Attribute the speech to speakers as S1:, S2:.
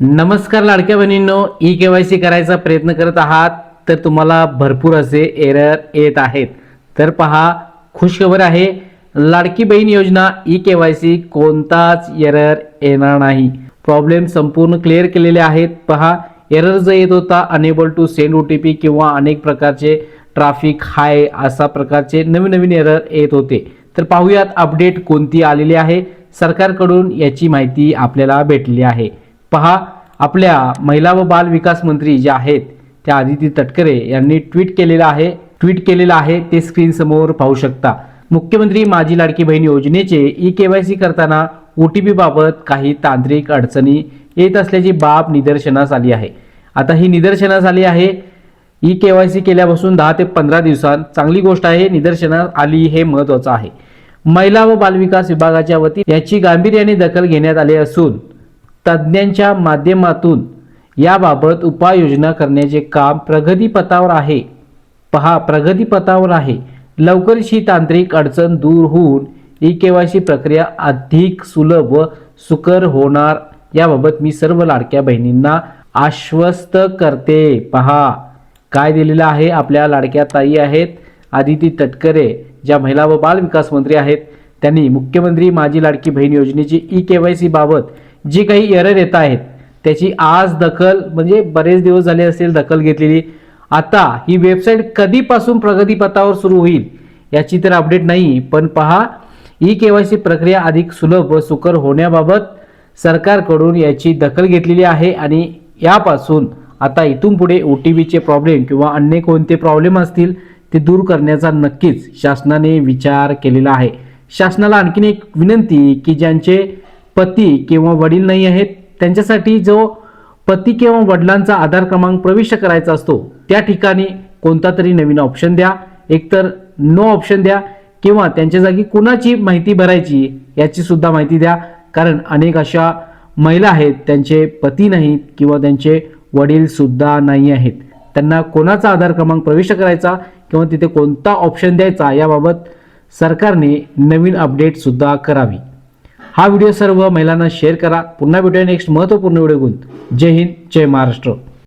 S1: नमस्कार लाडक्या बहिणींनो ई के वाय सी करायचा प्रयत्न करत आहात. तर तुम्हाला भरपूर असे एरर येत आहेत. तर पहा खुशखबर आहे Ladki Bahin Yojana e K Y C कोणताच एरर येणार नाही. प्रॉब्लेम संपूर्ण क्लिअर केलेले आहेत. पहा एरर जो येत होता unable to send O T P किंवा अनेक प्रकारचे ट्राफिक हाय असा प्रकारचे नवीन नवीन एरर येत होते. तर पाहूयात अपडेट कोणती आलेली आहे. सरकारकडून याची माहिती आपल्याला भेटली आहे. पहा आपल्या महिला व बाल विकास मंत्री जे आहेत त्या आदिती तटकरे यांनी ट्विट केलेलं आहे ट्विट केलेलं आहे ते स्क्रीन समोर पाहू शकता. मुख्यमंत्री माझी लाडकी बहीण योजनेचे ई के वाय सी करताना ओ टी पी बाबत काही तांत्रिक अडचणी येत असल्याची बाब निदर्शनास आली आहे. आता ही निदर्शनास आली आहे. ई के वाय सी केल्यापासून दहा ते पंधरा दिवसांत चांगली गोष्ट आहे निदर्शनास आली हे महत्वाचं आहे. महिला व बालविकास विभागाच्या वतीने याची गांभीर्याने दखल घेण्यात आली असून तज्ज्ञांच्या माध्यमातून याबाबत उपाययोजना करण्याचे काम प्रगतीपथावर आहे. पहा प्रगतीपथावर आहे. लवकरच ही तांत्रिक अडचण दूर होऊन ई के वाय सी प्रक्रिया अधिक सुलभ व सुकर होणार. याबाबत मी सर्व लाडक्या बहिणींना आश्वस्त करते. पहा काय दिलेलं आहे? आपल्या लाडक्या ताई आहेत आदिती तटकरे ज्या महिला व बाल विकास मंत्री आहेत. त्यांनी मुख्यमंत्री माझी लाडकी बहीण योजनेची ई के वाय सी बाबत जी काही एरर येत आहेत त्याची आज दखल म्हणजे बरेच दिवस झाले असेल दखल घेतलेली आता ही वेबसाईट कधीपासून प्रगतीपथावर सुरू होईल याची तर अपडेट नाही पण पहा ई के वाय सी प्रक्रिया अधिक सुलभ व सुकर होण्याबाबत सरकारकडून याची दखल घेतलेली आहे आणि यापासून आता इथून पुढे ओ टी पीचे प्रॉब्लेम किंवा अन्य कोणते प्रॉब्लेम असतील ते दूर करण्याचा नक्कीच शासनाने विचार केलेला आहे. शासनाला आणखीन एक विनंती की ज्यांचे पती किंवा वडील नाही आहेत त्यांच्यासाठी जो पती किंवा वडिलांचा आधार क्रमांक प्रविष्ट करायचा असतो त्या ठिकाणी कोणता तरी नवीन ऑप्शन द्या. एकतर नो ऑप्शन द्या किंवा त्यांच्या जागी कुणाची माहिती भरायची याची सुद्धा माहिती द्या. कारण अनेक अशा महिला आहेत त्यांचे पती नाहीत किंवा त्यांचे वडील सुद्धा नाही आहेत. त्यांना कोणाचा आधार क्रमांक प्रविष्ट करायचा किंवा तिथे कोणता ऑप्शन द्यायचा याबाबत सरकारने नवीन अपडेट सुद्धा करावी. हा व्हिडिओ सर्व महिलांना शेअर करा. पुन्हा भेटूया नेक्स्ट महत्त्वपूर्ण व्हिडिओ घेऊन जय हिंद जय महाराष्ट्र.